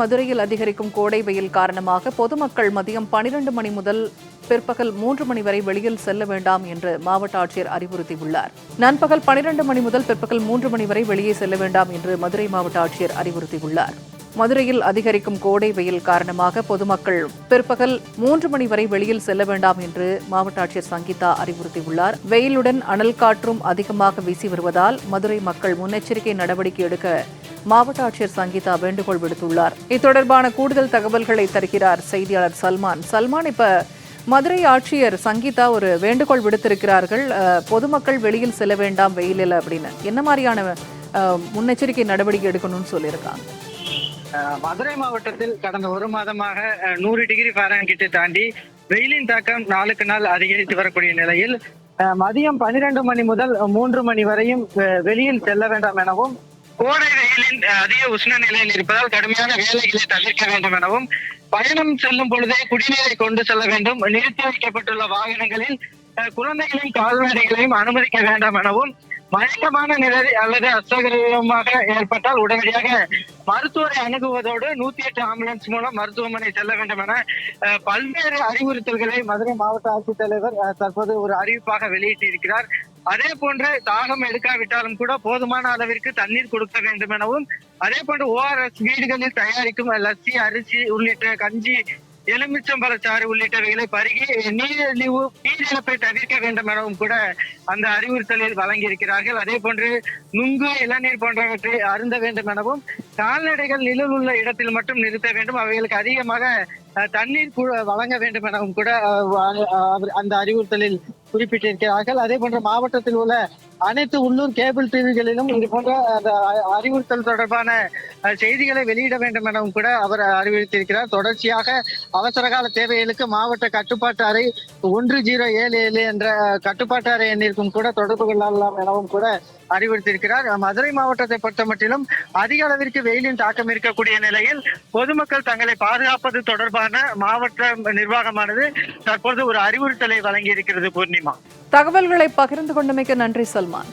மதுரையில் அதிகரிக்கும் கோடை வெயில் காரணமாக பொதுமக்கள் மதியம் பனிரெண்டு மணி முதல் பிற்பகல் மூன்று மணி வரை வெளியில் செல்ல வேண்டாம் என்று மாவட்ட ஆட்சியர் அறிவுறுத்தியுள்ளார். நண்பகல் பனிரெண்டு மணி முதல் பிற்பகல் மூன்று மணி வரை வெளியே செல்ல வேண்டாம் என்று மதுரை மாவட்ட ஆட்சியர் அறிவுறுத்தியுள்ளார். மதுரையில் அதிகரிக்கும் கோடை வெயில் காரணமாக பொதுமக்கள் பிற்பகல் மூன்று மணி வரை வெளியில் செல்ல வேண்டாம் என்று மாவட்ட ஆட்சியர் சங்கீதா அறிவுறுத்தியுள்ளார். வெயிலுடன் அனல் காற்றும் அதிகமாக வீசி வருவதால் மதுரை மக்கள் முன்னெச்சரிக்கை நடவடிக்கை எடுக்க மாவட்ட ஆட்சியர் சங்கீதா வேண்டுகோள் விடுத்துள்ளார். இத்தொடர்பான கூடுதல் தகவல்களை தருகிறார் செய்தியாளர் சல்மான். சல்மான் இப்ப மதுரை ஆட்சியர் சங்கீதா ஒரு வேண்டுகோள் விடுத்திருக்கிறார்கள். பொதுமக்கள் வெளியில் செல்ல வேண்டாம் வெயிலில் அப்படின்னு. என்ன மாதிரியான முன்னெச்சரிக்கை நடவடிக்கை எடுக்கணும்னு சொல்லியிருக்காங்க? மதுரை மாவட்டத்தில் கடந்த ஒரு மாதமாக நூறு டிகிரி ஃபாரன்ஹீட்டை தாண்டி வெயிலின் தாக்கம் நாளுக்கு நாள் அதிகரித்து வரக்கூடிய நிலையில் மதியம் பன்னிரண்டு மணி முதல் மூன்று மணி வரையும் வெளியில் செல்ல வேண்டாம் எனவும் கோடை வெயிலின் அதிக உஷ்ண நிலையில் இருப்பதால் கடுமையான வேலைகளை தவிர்க்க வேண்டும் எனவும் பயணம் செல்லும் பொழுதே குடிநீரை கொண்டு செல்ல வேண்டும் நிறுத்தி வைக்கப்பட்டுள்ள வாகனங்களில் அஹ், குழந்தைகளையும் கால்நடைகளையும் அனுமதிக்க வேண்டாம் எனவும் மயக்கமான நிலை அல்லது அசௌகரியமாக ஏற்பட்டால் உடனடியாக மருத்துவரை அணுகுவதோடு நூத்தி எட்டு ஆம்புலன்ஸ் மூலம் மருத்துவமனை செல்ல வேண்டும் என அஹ், பல்வேறு அறிவுறுத்தல்களை மதுரை மாவட்ட ஆட்சித்தலைவர் தற்போது ஒரு அறிவிப்பாக வெளியிட்டிருக்கிறார். அதே போன்று தாகம் எடுக்காவிட்டாலும் கூட போதுமான அளவிற்கு தண்ணீர் கொடுக்க வேண்டும் எனவும் அதே போன்று ஓஆர்எஸ் வீடுகளில் தயாரிக்கும் லஸ்ஸி அரிசி உள்ளிட்ட கஞ்சி எலுமிச்சம்பழச்சாறு உள்ளிட்டவைகளை பருகி நீரிழிவு நீரிழப்பை தவிர்க்க வேண்டும் எனவும் கூட அந்த அறிவுறுத்தலில் வழங்கியிருக்கிறார்கள். அதே போன்று நுங்கு இளநீர் போன்றவற்றை அருந்த வேண்டும் எனவும் கால்நடைகள் நிழல் உள்ள இடத்தில் மட்டும் நிறுத்த வேண்டும். அவைகளுக்கு அதிகமாக தண்ணீர் வழங்க வேண்டும் எனவும் கூட அந்த அறிவுறுத்தலில் குறிப்பிட்டிருக்கிறார்கள். அதே போன்ற மாவட்டத்தில் உள்ள அனைத்து உள்ளூர் கேபிள் டிவிகளிலும் இது போன்ற அந்த அறிவுறுத்தல் தொடர்பான செய்திகளை வெளியிட வேண்டும் எனவும் கூட அவர் அறிவுறுத்தியிருக்கிறார். தொடர்ச்சியாக அவசரகால தேவைகளுக்கு மாவட்ட கட்டுப்பாட்டு அறை ஒன்று ஜீரோ ஏழு ஏழு என்ற கட்டுப்பாட்டு அறை எண்ணிற்கும் கூட தொடர்பு கொள்ளலாம் எனவும் கூட அறிவுறுத்தியிருக்கிறார். மதுரை மாவட்டத்தை பொறுத்த மட்டிலும் அதிக அளவிற்கு வெயிலின் தாக்கம் இருக்கக்கூடிய நிலையில் பொதுமக்கள் தங்களை பாதுகாப்பது தொடர்பான மாவட்ட நிர்வாகமானது தற்பொழுது ஒரு அறிவுறுத்தலை வழங்கி இருக்கிறது பூர்ணிமா. தகவல்களை பகிர்ந்து கொண்டமைக்கு நன்றி சல்மான்.